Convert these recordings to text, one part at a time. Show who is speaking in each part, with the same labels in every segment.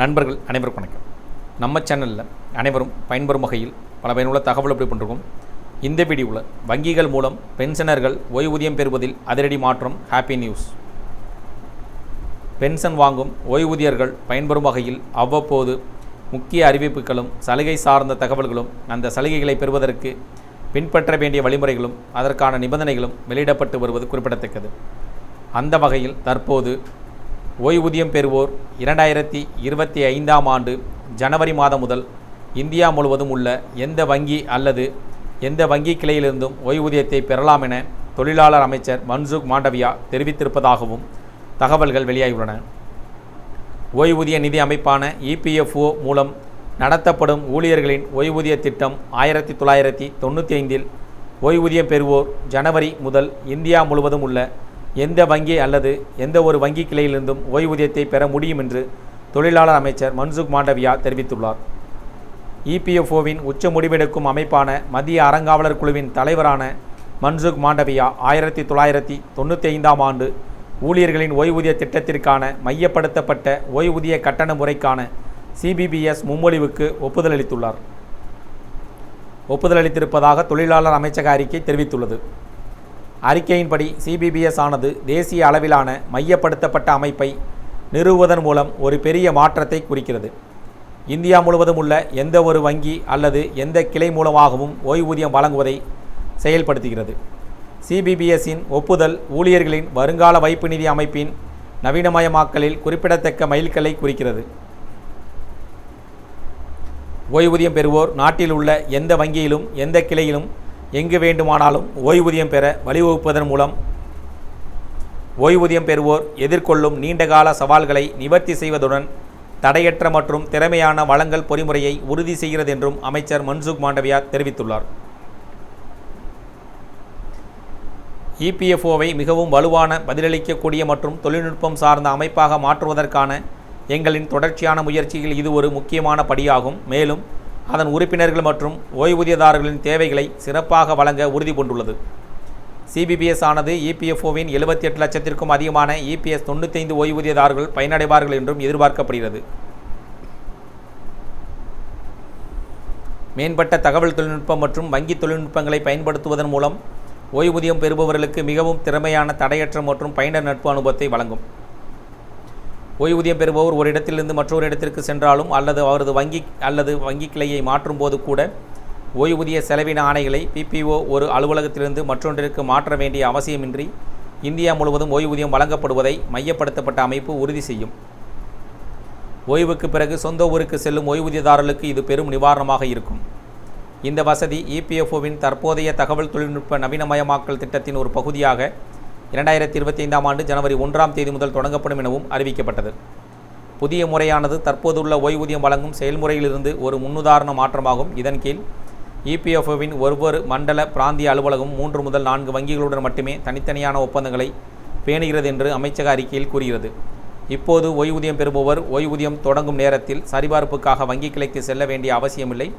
Speaker 1: நண்பர்கள் அனைவருக்கும் வணக்கம். நம்ம சேனலில் அனைவரும் பயன்பெறும் வகையில் பல பயனுள்ள தகவல் எப்படி பண்ணுறோம் இந்த வீடியோவில் வங்கிகள் மூலம் பென்ஷனர்கள் ஓய்வூதியம் பெறுவதில் அதிரடி மாற்றம் ஹாப்பி நியூஸ் பென்ஷன் வாங்கும் ஓய்வூதியர்கள் பயன்பெறும் வகையில் அவ்வப்போது முக்கிய அறிவிப்புகளும் சலுகை சார்ந்த தகவல்களும் அந்த சலுகைகளை பெறுவதற்கு பின்பற்ற வேண்டிய வழிமுறைகளும் அதற்கான நிபந்தனைகளும் வெளியிடப்பட்டு வருவது குறிப்பிடத்தக்கது. அந்த வகையில் தற்போது ஓய்வூதியம் பெறுவோர் இரண்டாயிரத்தி இருபத்தி ஐந்தாம் ஆண்டு ஜனவரி மாதம் முதல் இந்தியா முழுவதும் உள்ள எந்த வங்கி அல்லது எந்த வங்கி கிளையிலிருந்தும் ஓய்வூதியத்தை பெறலாம் என தொழிலாளர் அமைச்சர் மன்சுக் மாண்டவியா தெரிவித்திருப்பதாகவும் தகவல்கள் வெளியாகியுள்ளன. ஓய்வூதிய நிதி அமைப்பான இபிஎஃப்ஓ மூலம் நடத்தப்படும் ஊழியர்களின் ஓய்வூதிய திட்டம் ஆயிரத்தி தொள்ளாயிரத்தி தொண்ணூற்றி ஐந்தில் ஓய்வூதியம் பெறுவோர் ஜனவரி முதல் இந்தியா முழுவதும் உள்ள எந்த வங்கி அல்லது எந்த ஒரு வங்கி கிளையிலிருந்தும் ஓய்வூதியத்தை பெற முடியும் என்று தொழிலாளர் அமைச்சர் மன்சுக் மாண்டவியா தெரிவித்துள்ளார். இபிஎஃப்ஓவின் உச்ச முடிவெடுக்கும் அமைப்பான மத்திய அறங்காவலர் குழுவின் தலைவரான மன்சுக் மாண்டவியா ஆயிரத்தி தொள்ளாயிரத்தி தொண்ணூற்றி ஐந்தாம் ஆண்டு ஊழியர்களின் ஓய்வூதிய திட்டத்திற்கான மையப்படுத்தப்பட்ட ஓய்வூதிய கட்டண முறைக்கான சிபிபிஎஸ் முன்மொழிவுக்கு ஒப்புதல் அளித்துள்ளார். ஒப்புதல் அளித்திருப்பதாக தொழிலாளர் அமைச்சக அறிக்கை தெரிவித்துள்ளது. அறிக்கையின்படி சிபிபிஎஸ் ஆனது தேசிய அளவிலான மையப்படுத்தப்பட்ட அமைப்பை நிறுவுவதன் மூலம் ஒரு பெரிய மாற்றத்தை குறிக்கிறது. இந்தியா முழுவதும் உள்ள எந்த ஒரு வங்கி அல்லது எந்த கிளை மூலமாகவும் ஓய்வூதியம் வழங்குவதை செயல்படுத்துகிறது. சிபிபிஎஸ்ஸின் ஒப்புதல் ஊழியர்களின் வருங்கால வைப்பு நிதி அமைப்பின் நவீனமயமாக்கலில் குறிப்பிடத்தக்க மைல்கல்லை குறிக்கிறது. ஓய்வூதியம் பெறுவோர் நாட்டில் உள்ள எந்த வங்கியிலும் எந்த கிளையிலும் எங்கு வேண்டுமானாலும் ஓய்வூதியம் பெற வழிவகுப்பதன் மூலம் ஓய்வூதியம் பெறுவோர் எதிர்கொள்ளும் நீண்டகால சவால்களை நிவர்த்தி செய்வதுடன் தடையற்ற மற்றும் திறமையான வளங்கள் பொறிமுறையை உறுதி செய்கிறது என்றும் அமைச்சர் மன்சுக் மாண்டவியா தெரிவித்துள்ளார். இபிஎஃப்ஓவை மிகவும் வலுவான பதிலளிக்கக்கூடிய மற்றும் தொழில்நுட்பம் சார்ந்த அமைப்பாக மாற்றுவதற்கான எங்களின் தொடர்ச்சியான முயற்சியில் இது ஒரு முக்கியமான படியாகும். மேலும் அதன் உறுப்பினர்கள் மற்றும் ஓய்வூதியதாரர்களின் தேவைகளை சிறப்பாக வழங்க உறுதி கொண்டுள்ளது சிபிபிஎஸ் ஆனது இபிஎஃப்ஓவின் எழுபத்தி எட்டு லட்சத்திற்கும் அதிகமான இபிஎஸ் தொண்ணூத்தைந்து ஓய்வூதியதாரர்கள் பயனடைவார்கள் என்றும் எதிர்பார்க்கப்படுகிறது. மேம்பட்ட தகவல் தொழில்நுட்பம் மற்றும் வங்கி தொழில்நுட்பங்களை பயன்படுத்துவதன் மூலம் ஓய்வூதியம் பெறுபவர்களுக்கு மிகவும் திறமையான தடையற்ற மற்றும் பயனர் நட்பு அனுபவத்தை வழங்கும். ஓய்வூதியம் பெறுபவர் ஒரு இடத்திலிருந்து மற்றொரு இடத்திற்கு சென்றாலும் அல்லது அவரது வங்கி அல்லது வங்கி கிளையை மாற்றும் போது கூட ஓய்வூதிய செலவின ஆணைகளை பிபிஓ ஒரு அலுவலகத்திலிருந்து மற்றொன்றிற்கு மாற்ற வேண்டிய அவசியமின்றி இந்தியா முழுவதும் ஓய்வூதியம் வழங்கப்படுவதை மையப்படுத்தப்பட்ட அமைப்பு உறுதி செய்யும். ஓய்வுக்கு பிறகு சொந்த ஊருக்கு செல்லும் ஓய்வூதியதாரர்களுக்கு இது பெரும் நிவாரணமாக இருக்கும். இந்த வசதி இபிஎஃப்ஓவின் தற்போதைய தகவல் தொழில்நுட்ப நவீனமயமாக்கல் திட்டத்தின் ஒரு பகுதியாக இரண்டாயிரத்தி இருபத்தி ஐந்தாம் ஆண்டு ஜனவரி ஒன்றாம் தேதி முதல் தொடங்கப்படும் எனவும் அறிவிக்கப்பட்டது. புதிய முறையானது தற்போதுள்ள ஓய்வூதியம் வழங்கும் செயல்முறையிலிருந்து ஒரு முன்னுதாரண மாற்றமாகும். இதன் கீழ் இபிஎஃப்ஓவின் ஒவ்வொரு மண்டல பிராந்திய அலுவலகம் மூன்று முதல் நான்கு வங்கிகளுடன் மட்டுமே தனித்தனியான ஒப்பந்தங்களை பேணுகிறது என்று அமைச்சக அறிக்கையில் கூறுகிறது. இப்போது ஓய்வூதியம் பெறுபவர் ஓய்வூதியம் தொடங்கும் நேரத்தில் சரிபார்ப்புக்காக வங்கி கிளைக்கு செல்ல வேண்டிய அவசியமில்லை.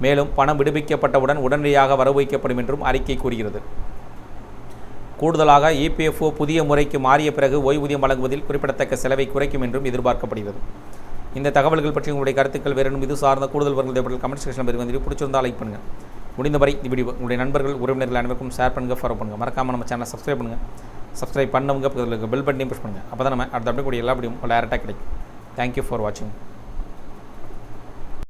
Speaker 1: மேலும் பணம் விடுவிக்கப்பட்டவுடன் உடனடியாக வரவு வைக்கப்படும் என்றும் அறிக்கை கூறுகிறது. கூடுதலாக இபிஎஃப்ஓ புதிய முறைக்கு மாறிய பிறகு ஓய்வூதியம் வழங்குவதில் குறிப்பிடத்தக்க செலவை குறைக்கும் என்றும் எதிர்பார்க்கப்படுகிறது. இந்த தகவல்கள் பற்றி உங்களுடைய கருத்துக்கள் வேறும் இது சார்ந்த கூடுதல் வருங்கள் தேவைப்பட்ட கமெண்ட் செக்ஷன் பேர் வந்து பிடிச்சிருந்தால் லைக் பண்ணுங்கள் முடிந்தவரை இந்த வீடியோ உங்களுடைய நண்பர்கள் உறவினர்கள் அனைவருக்கும் ஷேர் பண்ணுங்கள் ஃபாலோ பண்ணுங்கள் மறக்காமல் நம்ம சேனலை சப்ஸ்கிரைப் பண்ணுங்கள் சப்ஸ்கிரைப் பண்ணவங்க பக்கத்தில் பெல் பட்டனையும் புஷ் பண்ணுங்கள் அப்போ தான் நம்ம அடுத்த அப்படி கூடிய எல்லா வீடியும் டேரெக்டாக கிடைக்கும். தேங்க்யூ ஃபார் வாட்சிங்